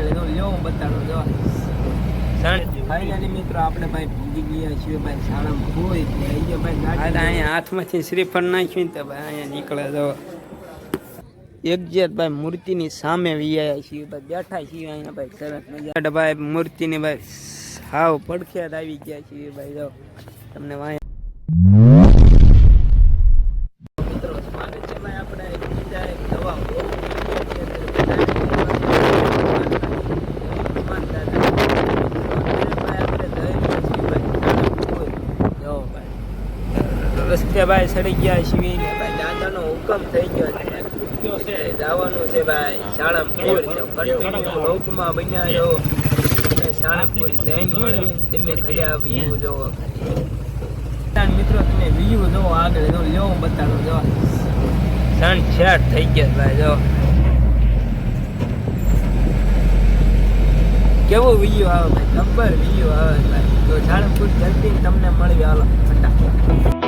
આગળ તો લ્યો હું બતાડું જો. ફાઇનલી મિત્રો આપણે ભાઈ ભૂગી ગયા છીએ ભાઈ શાળામાં હોય એટલે ગયો ભાઈ અહીંયા હાથમાંથી શ્રીફળ નાખ્યું ને તો ભાઈ અહીંયા નીકળે તો. એક્ઝેક્ટ ભાઈ મૂર્તિની સામે વિયા છીએ ભાઈ બેઠા છીએ અહીંયા ભાઈ સરસ મજા ભાઈ મૂર્તિની ભાઈ હાવ પડખેત આવી ગયા છીએ ભાઈ જો. તમને વાંહે મિત્રો સ્વાગત છે ભાઈ આપણે બીજા એક નવા vlog રસ્તે ભાઈ સડી ગયા શિવી ને ભાઈ દાદાનો હુકમ થઈ ગયો છે. જવાનું છે ભાઈ તો કન્ટિન્યુ બન્યા જો સાળંગપુર જઈને મળ્યું તમે ઘડ્યા વ્યૂ જોવો મિત્રો તમે વ્યૂ જોવો આગળ. જો લેવો બતાડો જો. સન સેટ થઈ ગયા ભાઈ જો. કેવો વ્યૂ આવે ભાઈ? નંબર વ્યૂ આવે ભાઈ. તો સાળંગપુર જલ્દી તમને મળવી હાલો ફટાફટ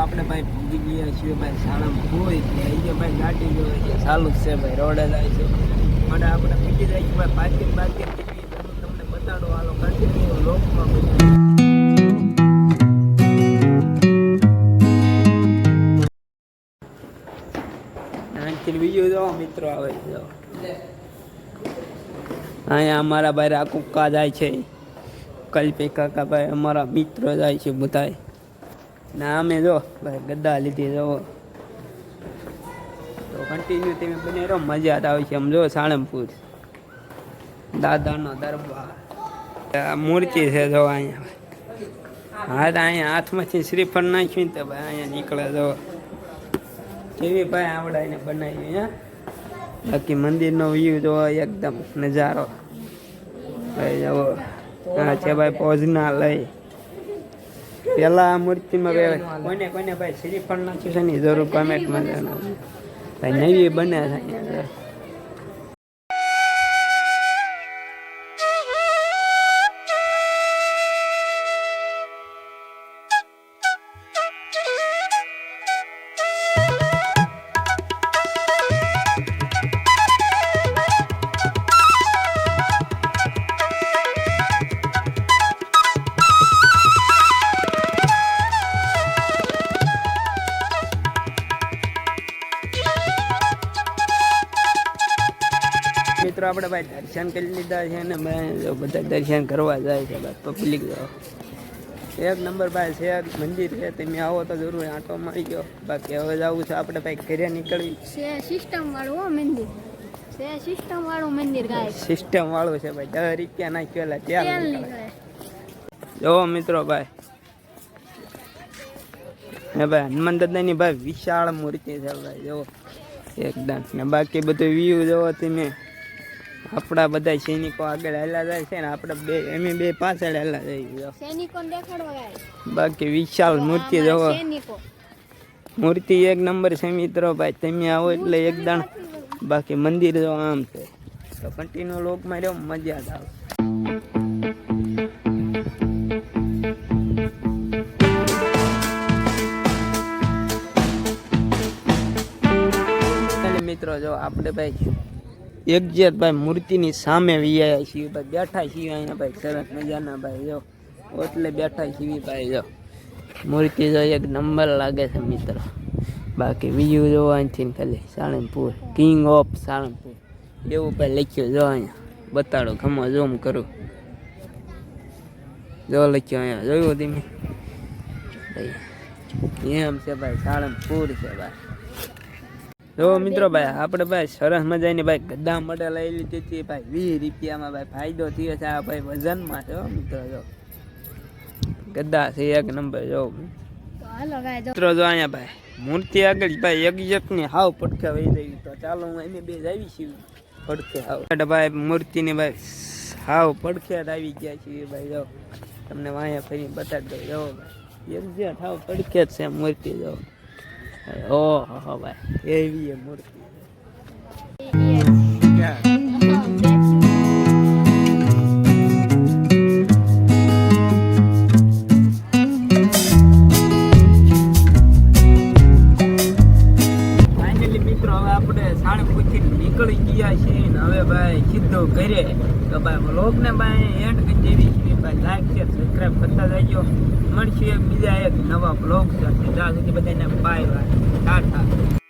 આપણે ભાઈ ભૂગી ગયા છીએ ભાઈ, શાળામાં હોય એટલે આવી ગયો ભાઈ ગાડી જો છે. ચાલુ જ છે ભાઈ, રોડે જાય છે. અને આપણે પીટી જાય છે ભાઈ પાર્કિંગ પાર્કિંગ તમને બતાડો, હાલો કન્ટિન્યુ લોકમાં બીજું જો, મિત્રો આવે છે અહીંયા અમારા ભાઈ રાકુકા જાય છે. કલ્પી કાકા ભાઈ, અમારા મિત્રો જાય છે બધાય. ના, અમે જો ગદ્દા લીધી, જો. તો કન્ટિન્યુ તમે બને રહો, મજા આવે છે. આમ સાળંગપુર. દાદાનો દરબાર. મૂર્તિ છે જો અહીંયા. હા, તો અહીંયા હાથમાંથી શ્રીફળ નાખ્યું તો ભાઈ અહીંયા નીકળે જો. કેવી ભાઈ આવડાઈને બનાવી, હા? બાકી મંદિરનો વ્યૂ જો, એકદમ નજારો. ભાઈ જવો હા છે ભાઈ, ભોજનાલય. પેલા આ મૂર્તિમાં ભાઈ કોઈને કોઈને ભાઈ શ્રીફળ નાખ્યું છે ને જરૂર કોમેન્ટમાં જણાવો ભાઈ નવી બને છે મિત્રો આપણે ભાઈ દર્શન કરી લીધા છે ને જો બધા દર્શન કરવા જાય છે ભાઈ પબ્લિક એક નંબર ભાઈ છે મંદિર છે તમે આવો તો જરૂર આંટો મારી ગયો. બાકી હવે જવું છે આપણે ભાઈ ઘરે નીકળવી છે સિસ્ટમ વાળું હો મંદિર. છે સિસ્ટમ વાળું મંદિર ગાય. સિસ્ટમ વાળું છે ભાઈ દસ રૂપિયા નાખ્યો તેલ ત્યાં જોવો જો મિત્રો ભાઈ. ને ભાઈ હનુમાન દાદાની ભાઈ વિશાળ મૂર્તિ છે ભાઈ જો. એકદમ. ને બાકી બધું વ્યૂ જોવો તમે. આપણા બધા સૈનિકો આગળ હેલા જાય છે ને આપણે બે એમ બે પાછળ હેલા જાય સૈનિકોને દેખાડવા બાકી વિશાલ મૂર્તિ જોવો. મૂર્તિ એક નંબર છે મિત્રો ભાઈ તમે આવો એટલે એકદમ બાકી મંદિર જો આમ છે. તો કન્ટિન્યુ લોકમાં રહ્યો મજા જ આવે. મિત્રો જો આપણે ભાઈ એક્ઝેક્ટ ભાઈ મૂર્તિની સામે વિયા છીએ. ભાઈ બેઠા છીએ અહીંયા, ભાઈ સરસ મજાના, ભાઈ જો. એટલે બેઠા છીએ, ભાઈ જો. મૂર્તિ જો એક નંબર લાગે છે, મિત્રો. બાકી બીજું જો અહીંથી ખાલી સાળંગપુર. King of Salangpur. એવું ભાઈ લખ્યું જો અહીંયા. બતાડો ખમો ઝૂમ કરું. જો લખ્યો અહીંયા. જોયું ધીમે? એમ છે ભાઈ, સાળંગપુર છે ભાઈ. જો મિત્રો ભાઈ આપણે ભાઈ સરસ મજાની ભાઈ ગદ્દા માટે લઈ લીધી હતી ભાઈ વીસ રૂપિયામાં ભાઈ ફાયદો થયો છે આ ભાઈ વજનમાં છે હો મિત્રો જો. ગદ્દા છે એક નંબર જો. તો હાલો ગાય જો. મિત્રો જો અહીંયા ભાઈ મૂર્તિ આગળ ભાઈ એક એકની હાવ પડખે વહી જઈ તો ચાલો હું એમ બે જ આવી છું. પડખે હાવ. એટલે ભાઈ મૂર્તિની ભાઈ હાવ પડખે જ આવી ગયા છીએ ભાઈ જો. તમને વાંયા ફરી બતાડી દઉં જો. ભાઈ એક્ઝેક્ટ હાવ પડખે જ છે મૂર્તિ જો. ઓહો ભાઈ. એવી એ મૂર્તિ. ફાઇનલી મિત્રો હવે આપણે સાળંગપુરથી નીકળી ગયા છે ને હવે ભાઈ સીધો ઘરે. તો ભાઈ વ્લોગને ભાઈ એન્ડ કરી લાઈક શેર સબસ્ક્રાઈબ કરતા જજો. મળશું એક બીજા એક નવા બ્લોગ સાથે. જ્યાં સુધી બધાને બાય બાય ટાટા.